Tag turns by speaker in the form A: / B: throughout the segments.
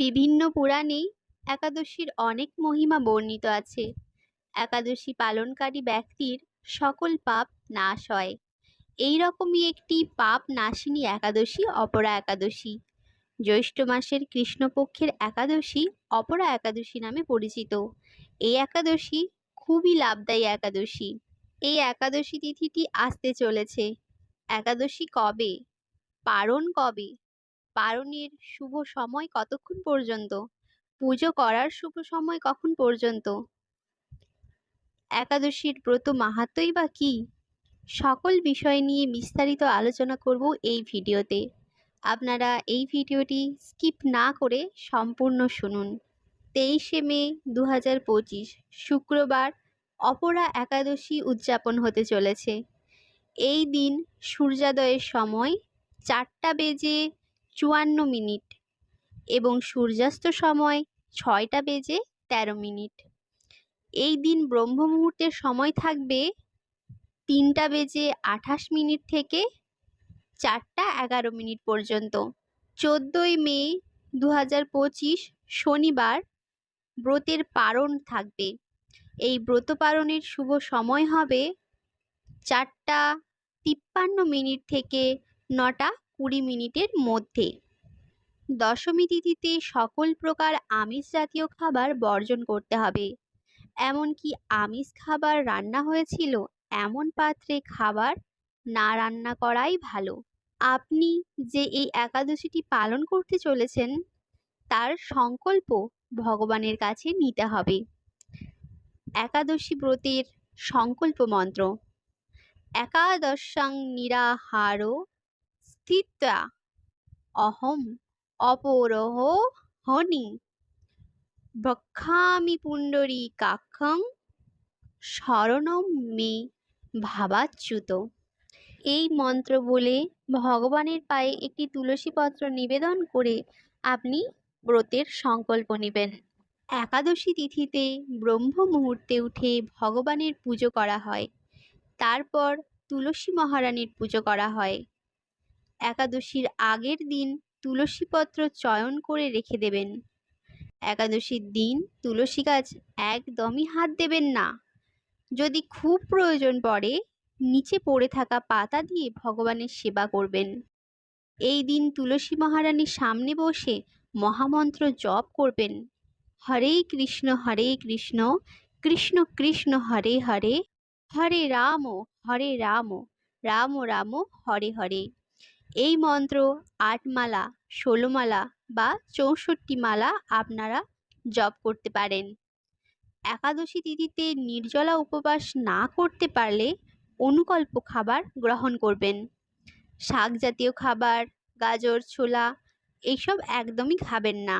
A: বিভিন্ন পুরাণেই একাদশীর অনেক মহিমা বর্ণিত আছে একাদশী পালনকারী ব্যক্তির সকল পাপ নাশ হয় এই রকমই একটি পাপ নাশিনী একাদশী অপরা একাদশী জ্যৈষ্ঠ মাসের কৃষ্ণপক্ষের একাদশী অপরা একাদশী নামে পরিচিত এই একাদশী খুবই লাভদায়ী একাদশী এই একাদশী তিথিটি আসতে চলেছে একাদশী কবে পারণ কবে পারণের শুভ সময় কতক্ষণ পর্যন্ত পুজো করার শুভ সময় কখন পর্যন্ত একাদশীর ব্রত মাহাত্মই বা কী সকল বিষয় নিয়ে বিস্তারিত আলোচনা করব এই ভিডিওতে আপনারা এই ভিডিওটি স্কিপ না করে সম্পূর্ণ শুনুন তেইশে মে দু শুক্রবার অপরা একাদশী উদযাপন হতে চলেছে এই দিন সূর্যোদয়ের সময় চারটা বেজে চুয়ান্ন মিনিট এবং সূর্যাস্ত সময় ছয়টা বেজে ১৩ মিনিট এই দিন ব্রহ্ম মুহূর্তের সময় থাকবে তিনটা বেজে আঠাশ মিনিট থেকে চারটা এগারো মিনিট পর্যন্ত চোদ্দোই মে দু শনিবার ব্রতের পারণ থাকবে এই ব্রত পালনের শুভ সময় হবে চারটা তিপ্পান্ন মিনিট থেকে নটা কুড়ি মিনিটের মধ্যে দশমী তিথিতে সকল প্রকার আমিষ জাতীয় খাবার বর্জন করতে হবে এমনকি আমিষ খাবার রান্না হয়েছিল এমন পাত্রে খাবার না রান্না করাই ভালো আপনি যে এই একাদশীটি পালন করতে চলেছেন তার সংকল্প ভগবানের কাছে নিতে হবে একাদশী ব্রতের সংকল্প মন্ত্র একাদশাং নিরাহারো স্থিতা অহম অপরহ হনি ভক্ষামি পুণ্ডরী কাক্ষং শরণম মে ভাবাচ্যুত এই মন্ত্র বলে ভগবানের পায়ে একটি তুলসী পত্র নিবেদন করে আপনি ব্রতের সংকল্প নেবেন একাদশী তিথিতে ব্রহ্ম মুহূর্তে উঠে ভগবানের পুজো করা হয় তারপর তুলসী মহারানীর পুজো করা হয় একাদশীর আগের দিন তুলসীপত্র চয়ন করে রেখে দেবেন একাদশীর দিন তুলসী গাছ একদমই হাত দেবেন না যদি খুব প্রয়োজন পড়ে নিচে পড়ে থাকা পাতা দিয়ে ভগবানের সেবা করবেন এই দিন তুলসী মহারানীর সামনে বসে মহামন্ত্র জপ করবেন হরে কৃষ্ণ হরে কৃষ্ণ কৃষ্ণ কৃষ্ণ হরে হরে হরে রাম হরে রাম রাম রাম হরে হরে এই মন্ত্র আট মালা ষোলো মালা বা চৌষট্টি মালা আপনারা জপ করতে পারেন একাদশী তিথিতে নির্জলা উপবাস না করতে পারলে অনুকল্প খাবার গ্রহণ করবেন শাক জাতীয় খাবার গাজর ছোলা এইসব একদমই খাবেন না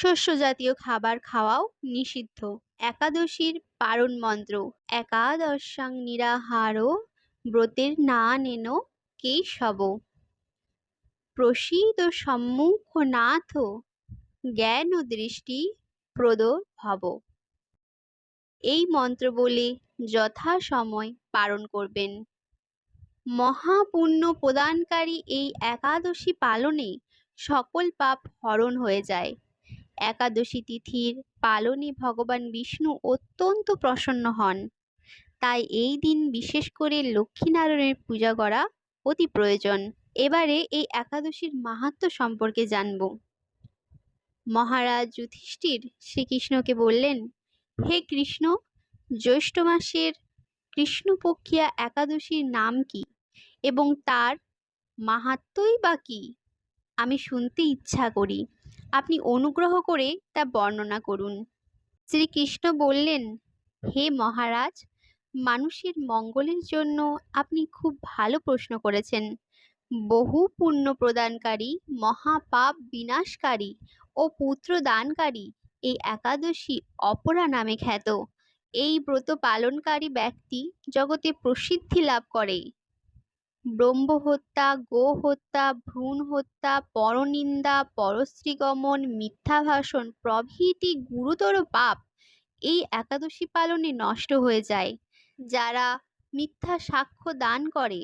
A: শস্য জাতীয় খাবার খাওয়াও নিষিদ্ধ একাদশীর পারণ মন্ত্র একাদশাং নিরাহারও ব্রতের না নেনো কেশব প্রসীদ সম্মুখনাথ জ্ঞান দৃষ্টি প্রদ ভব এই মন্ত্র বলে যথাসময় পালন করবেন মহাপুণ্য প্রদানকারী এই একাদশী পালনে সকল পাপ হরণ হয়ে যায় একাদশী তিথির পালনে ভগবান বিষ্ণু অত্যন্ত প্রসন্ন হন তাই এই দিন বিশেষ করে লক্ষ্মীনারায়ণের পূজা করা অতি প্রয়োজন এবারে এই একাদশীর মাহাত্ম সম্পর্কে জানব মহারাজ যুধিষ্ঠির শ্রীকৃষ্ণকে বললেন হে কৃষ্ণ জ্যৈষ্ঠ মাসের কৃষ্ণপক্ষিয়া একাদশীর নাম কি এবং তার মাহাত্মই বা কি আমি শুনতে ইচ্ছা করি আপনি অনুগ্রহ করে তা বর্ণনা করুন শ্রীকৃষ্ণ বললেন হে মহারাজ মানুষের মঙ্গলের জন্য আপনি খুব ভালো প্রশ্ন করেছেন বহু পুণ্য প্রদানকারী মহাপাপ বিনাশকারী ও পুত্র দানকারী এই একাদশী অপরা নামে খ্যাত এই ব্রত পালনকারী ব্যক্তি জগতে প্রসিদ্ধি লাভ করে ব্রহ্ম হত্যা গো হত্যা ভ্রূণ হত্যা পরনিন্দা পরশ্রীগমন মিথ্যা ভাষণ প্রভৃতি গুরুতর পাপ এই একাদশী পালনে নষ্ট হয়ে যায় যারা মিথ্যা সাক্ষ্য দান করে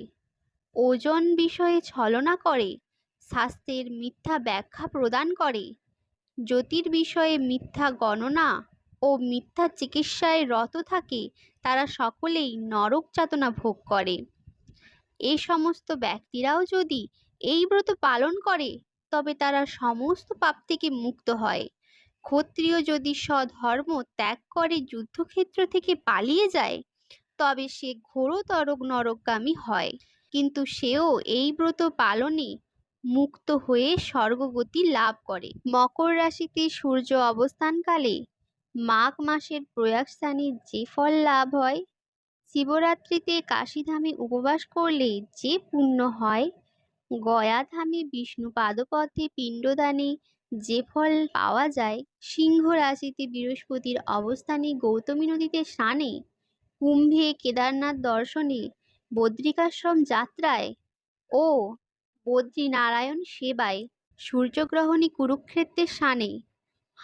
A: ওজন বিষয়ে ছলনা করে স্বাস্থ্যের মিথ্যা ব্যাখ্যা প্রদান করে জ্যোতির বিষয়ে মিথ্যা গণনা ও মিথ্যা চিকিৎসায় রত থাকে তারা সকলেই নরক চাতনা ভোগ করে এ সমস্ত ব্যক্তিরাও যদি এই ব্রত পালন করে তবে তারা সমস্ত পাপ থেকে মুক্ত হয় ক্ষত্রিয় যদি সধর্ম ত্যাগ করে যুদ্ধক্ষেত্র থেকে পালিয়ে যায় তবে সে ঘোরতর নরকগামী হয় কিন্তু সেও এই ব্রত পালনে মুক্ত হয়ে স্বর্গগতি লাভ করে মকর রাশিতে সূর্য অবস্থানকালে মাঘ মাসের স্থানে যে ফল লাভ হয় শিবরাত্রিতে কাশীধামে উপবাস করলে যে পুণ্য হয় গয়াধামে বিষ্ণু পাদপথে পিণ্ডদানে যে ফল পাওয়া যায় সিংহ রাশিতে বৃহস্পতির অবস্থানে গৌতমী নদীতে স্নানে কুম্ভে কেদারনাথ দর্শনে বদ্রিকাশ্রম যাত্রায় ও বদ্রীনারায়ণ সেবায় সূর্যগ্রহণী কুরুক্ষেত্রের সানে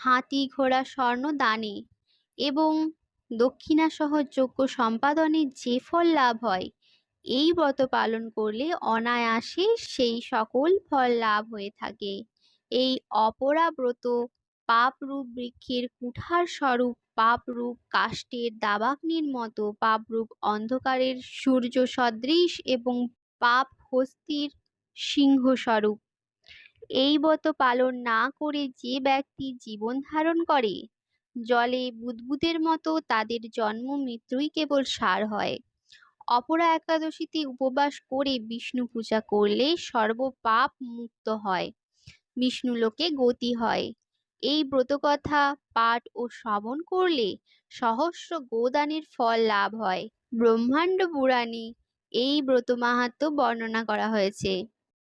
A: হাতি ঘোড়া স্বর্ণ দানে এবং দক্ষিণাসহ যোগ্য সম্পাদনে যে ফল লাভ হয় এই ব্রত পালন করলে অনায়াসে সেই সকল ফল লাভ হয়ে থাকে এই অপরাব্রত পাপরূপ বৃক্ষের কুঠার স্বরূপ পাপরূপ কাষ্ঠের দাবাগ্নির মতো পাপরূপ অন্ধকারের সূর্য সদৃশ এবং পাপ হস্তির সিংহস্বরূপ এই বত পালন না করে যে ব্যক্তি জীবন ধারণ করে জলে বুদবুদের মতো তাদের জন্ম মৃত্যুই কেবল সার হয় অপরা একাদশীতে উপবাস করে বিষ্ণু পূজা করলে সর্বপাপ মুক্ত হয় বিষ্ণু লোকে গতি হয় এই ব্রতকথা পাঠ ও শ্রবণ করলে সহস্র গোদানের ফল লাভ হয় ব্রহ্মাণ্ড পুরাণে এই ব্রত মাহাত্ম বর্ণনা করা হয়েছে